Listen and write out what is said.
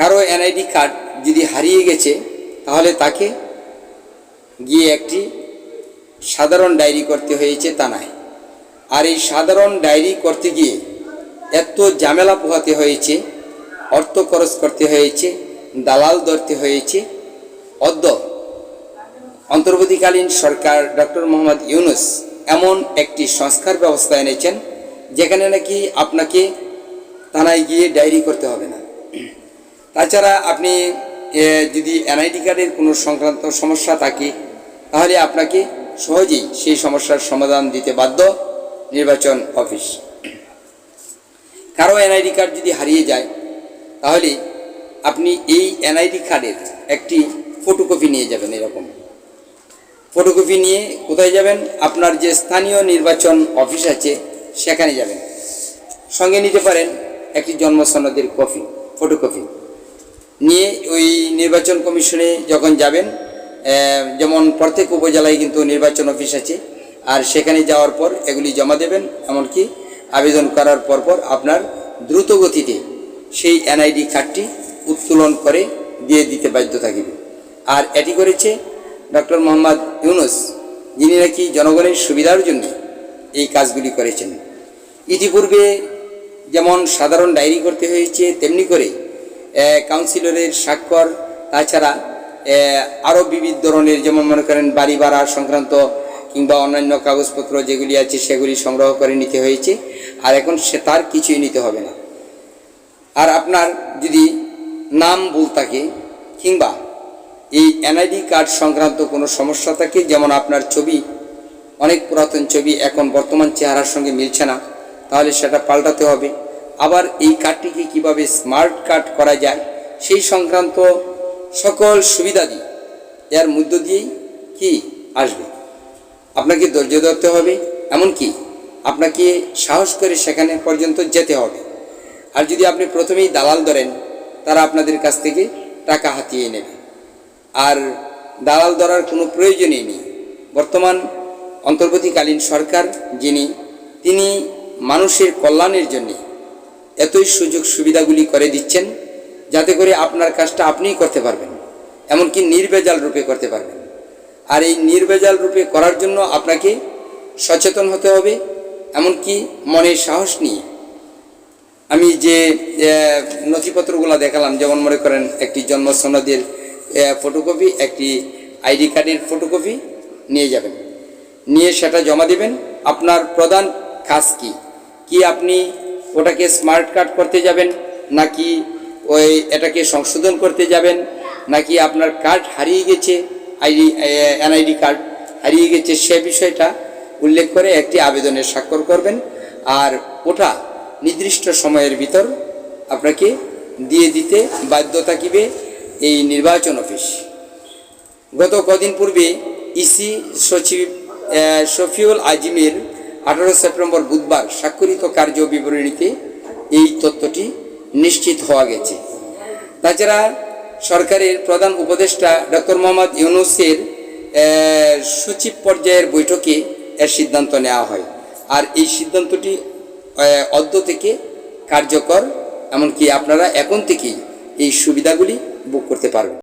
কারও NID card যদি হারিয়ে গেছে, তাহলে তাকে গিয়ে একটি সাধারণ ডায়েরি করতে হয়েছে তা নয়। আর এই সাধারণ ডায়েরি করতে গিয়ে এত ঝামেলা পোহাতে হয়েছে, অর্থ খরচ করতে হয়েছে, দালাল ধরতে হয়েছে। অদ্য অন্তর্বর্তীকালীন সরকার ডক্টর মোহাম্মদ ইউনুস এমন একটি সংস্কার ব্যবস্থা এনেছেন, যেখানে নাকি আপনাকে থানায় গিয়ে ডায়েরি করতে হবে না। তাছাড়া আপনি যদি এনআইডি কার্ডের কোনো সংক্রান্ত সমস্যা থাকে, তাহলে আপনাকে সহজেই সেই সমস্যার সমাধান দিতে বাধ্য নির্বাচন অফিস। কারও এনআইডি কার্ড যদি হারিয়ে যায়, তাহলে আপনি এই এনআইডি কার্ডের একটি ফটোকপি নিয়ে যাবেন এরকম। ফটোকপি নিয়ে কোথায় যাবেন? আপনার যে স্থানীয় নির্বাচন অফিস আছে, সেখানে যাবেন। সঙ্গে নিতে পারেন একটি জন্মসনদের কপি, ফটোকপি। নিয়ে ওই নির্বাচন কমিশনে যখন যাবেন যেমন প্রত্যেক উপজেলায় কিন্তু নির্বাচন অফিস আছে, আর সেখানে যাওয়ার পর এগুলি জমা দেবেন, এমনকি আবেদন করার পরপর আপনার দ্রুত গতিতে সেই এনআইডি কার্ডটি উত্তোলন করে দিয়ে দিতে বাধ্য থাকিবে আর এটি করেছে ডক্টর মোহাম্মদ ইউনুস, যিনি নাকি জনগণের সুবিধার জন্য এই কাজগুলি করেছেন। ইতিপূর্বে যেমন সাধারণ ডায়েরি করতে হয়েছে, তেমনি করে কাউন্সিলরের স্বাক্ষর, তাছাড়া আরও বিবিধ ধরনের যেমন মনে করেন বাড়ি ভাড়া সংক্রান্ত কিংবা অন্যান্য কাগজপত্র যেগুলি আছে সেগুলি সংগ্রহ করে নিতে হয়েছে, আর এখন সে তার কিছুই নিতে হবে না। আর আপনার যদি নাম ভুল থাকে কিংবা এই এনআইডি কার্ড সংক্রান্ত কোনো সমস্যা থাকে, যেমন আপনার ছবি, অনেক পুরাতন ছবি এখন বর্তমান চেহারার সঙ্গে মিলছে না, তাহলে সেটা পাল্টাতে হবে। আবার এই কার্ডটিকে কীভাবে স্মার্ট কার্ড করা যায়, সেই সংক্রান্ত সকল সুবিধাদি এর মধ্য দিয়েই কি আসবে? আপনাকে ধৈর্য ধরতে হবে, এমনকি আপনাকে সাহস করে সেখানে পর্যন্ত যেতে হবে। আর যদি আপনি প্রথমেই দালাল ধরেন, তারা আপনাদের কাছ থেকে টাকা হাতিয়ে নেবে। আর দালাল ধরার কোনো প্রয়োজনই নেই। বর্তমান অন্তর্বর্তীকালীন সরকার যিনি, তিনি মানুষের কল্যাণের জন্যে এতই সুযোগ সুবিধাগুলি করে দিচ্ছেন যাতে করে আপনার কাজটা আপনিই করতে পারবেন, এমনকি নির্ভেজাল রূপে করতে পারবেন। আর এই নির্ভেজাল রূপে করার জন্য আপনাকে সচেতন হতে হবে, এমনকি মনের সাহস নিয়ে। আমি যে নথিপত্রগুলো দেখালাম, যেমন মনে করেন একটি জন্ম সনদের ফটোকপি, একটি আইডি কার্ডের ফটোকপি, নিয়ে যাবেন। নিয়ে সেটা জমা দেবেন। আপনার প্রধান কাজ কি? কি আপনি ওটাকে স্মার্ট কার্ড করতে যাবেন, নাকি ওই এটাকে সংশোধন করতে যাবেন, নাকি আপনার কার্ড হারিয়ে গেছে আইডি এনআইডি কার্ড হারিয়ে গেছে, সে বিষয়টা উল্লেখ করে একটি আবেদনের স্বাক্ষর করবেন। আর ওটা নির্দিষ্ট সময়ের ভিতর আপনাকে দিয়ে দিতে বাধ্য থাকিবে এই নির্বাচন অফিস। গত কদিন পূর্বে ইসি সচিব শফিউল আজিমের আঠারো সেপ্টেম্বর বুধবার স্বাক্ষরিত কার্য বিবরণীতে এই তথ্যটি নিশ্চিত হওয়া গেছে। তাছাড়া সরকারের প্রধান উপদেষ্টা ডক্টর মোহাম্মদ ইউনুসের সচিব পর্যায়ের বৈঠকে এর সিদ্ধান্ত নেওয়া হয়। আর এই সিদ্ধান্তটি অদ্য থেকে কার্যকর, এমনকি আপনারা এখন থেকেই এই সুবিধাগুলি বুক করতে পারবেন।